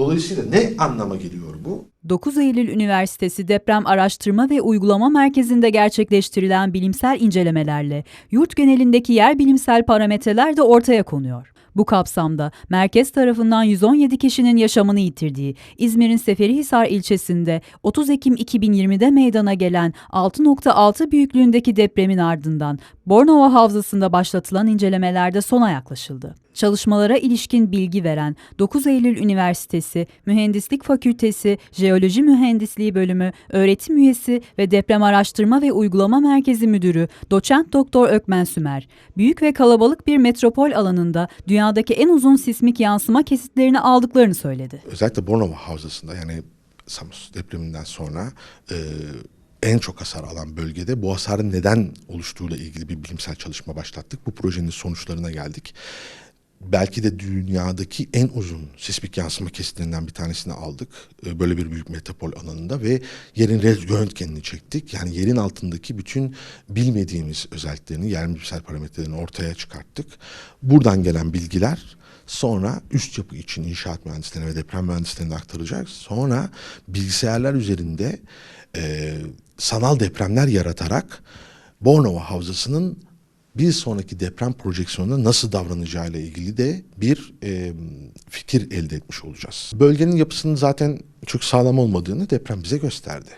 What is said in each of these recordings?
Dolayısıyla ne anlama geliyor bu? 9 Eylül Üniversitesi Deprem Araştırma ve Uygulama Merkezi'nde gerçekleştirilen bilimsel incelemelerle yurt genelindeki yer bilimsel parametreler de ortaya konuyor. Bu kapsamda merkez tarafından 117 kişinin yaşamını yitirdiği İzmir'in Seferihisar ilçesinde 30 Ekim 2020'de meydana gelen 6.6 büyüklüğündeki depremin ardından Bornova Havzası'nda başlatılan incelemelerde sona yaklaşıldı. Çalışmalara ilişkin bilgi veren 9 Eylül Üniversitesi Mühendislik Fakültesi Jeoloji Mühendisliği Bölümü öğretim üyesi ve Deprem Araştırma ve Uygulama Merkezi Müdürü Doçent Doktor Ökmen Sümer, büyük ve kalabalık bir metropol alanında dünyadaki en uzun sismik yansıma kesitlerini aldıklarını söyledi. Özellikle Bornova Havzası'nda yani Samos depreminden sonra e, en çok hasar alan bölgede bu hasarın neden oluştuğuyla ilgili bir bilimsel çalışma başlattık. Bu projenin sonuçlarına geldik. Belki de dünyadaki en uzun sismik yansıma kesitlerinden bir tanesini aldık. E, Böyle bir büyük metropol alanında ve yerin röntgenini çektik. Yani yerin altındaki bütün bilmediğimiz özelliklerini, yer parametrelerini ortaya çıkarttık. Buradan gelen bilgiler Sonra üst yapı için inşaat mühendislerine ve deprem mühendislerine aktarılacak. Sonra bilgisayarlar üzerinde e, sanal depremler yaratarak Bornova Havzası'nın bir sonraki deprem projeksiyonunda nasıl davranacağıyla ilgili de bir e, fikir elde etmiş olacağız. Bölgenin yapısının zaten çok sağlam olmadığını deprem bize gösterdi.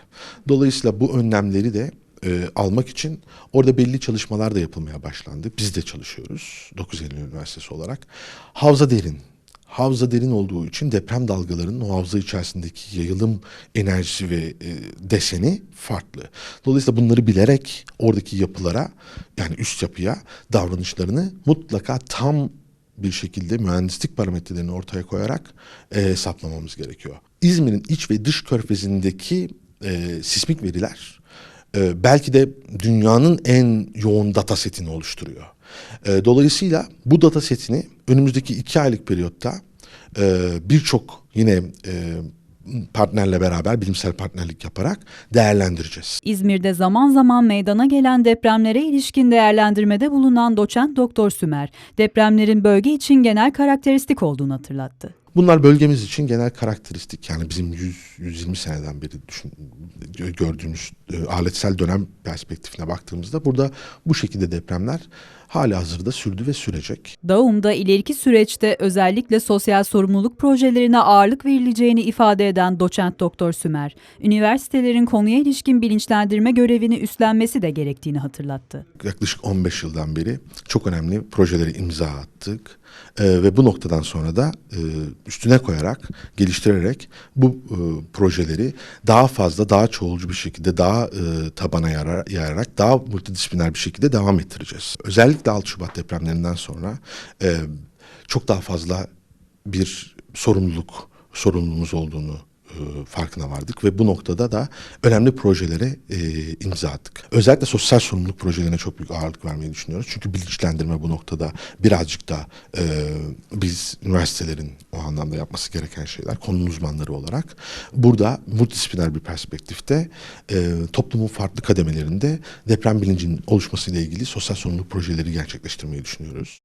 Dolayısıyla bu önlemleri de e, almak için orada belli çalışmalar da yapılmaya başlandı. Biz de çalışıyoruz 9 Eylül Üniversitesi olarak. Havza derin. Havza derin olduğu için deprem dalgalarının o havza içerisindeki yayılım enerjisi ve e, deseni farklı. Dolayısıyla bunları bilerek oradaki yapılara yani üst yapıya davranışlarını mutlaka tam bir şekilde mühendislik parametrelerini ortaya koyarak e, hesaplamamız gerekiyor. İzmir'in iç ve dış körfezindeki e, sismik veriler e, belki de dünyanın en yoğun data setini oluşturuyor. E, dolayısıyla bu data setini önümüzdeki iki aylık periyotta e, birçok yine e, partnerle beraber bilimsel partnerlik yaparak değerlendireceğiz. İzmir'de zaman zaman meydana gelen depremlere ilişkin değerlendirmede bulunan doçent Doktor Sümer, depremlerin bölge için genel karakteristik olduğunu hatırlattı. Bunlar bölgemiz için genel karakteristik. Yani bizim 100-120 seneden beri düşün, gördüğümüz e, aletsel dönem perspektifine baktığımızda burada bu şekilde depremler hala hazırda sürdü ve sürecek. Dağım'da ileriki süreçte özellikle sosyal sorumluluk projelerine ağırlık verileceğini ifade eden doçent doktor Sümer, üniversitelerin konuya ilişkin bilinçlendirme görevini üstlenmesi de gerektiğini hatırlattı. Yaklaşık 15 yıldan beri çok önemli projeleri imza attık. Ee, ve bu noktadan sonra da e, üstüne koyarak, geliştirerek bu e, projeleri daha fazla, daha çoğulcu bir şekilde, daha e, tabana yarar, yayarak, daha multidisipliner bir şekilde devam ettireceğiz. Özellikle 6 Şubat depremlerinden sonra e, çok daha fazla bir sorumluluk, sorumluluğumuz olduğunu e, farkına vardık ve bu noktada da önemli projelere e, imza attık. Özellikle sosyal sorumluluk projelerine çok büyük ağırlık vermeyi düşünüyoruz. Çünkü bilinçlendirme bu noktada birazcık da e, biz üniversitelerin o anlamda yapması gereken şeyler konunun uzmanları olarak burada multidisipliner bir perspektifte e, toplumun farklı kademelerinde deprem bilincinin oluşmasıyla ilgili sosyal sorumluluk projeleri gerçekleştirmeyi düşünüyoruz.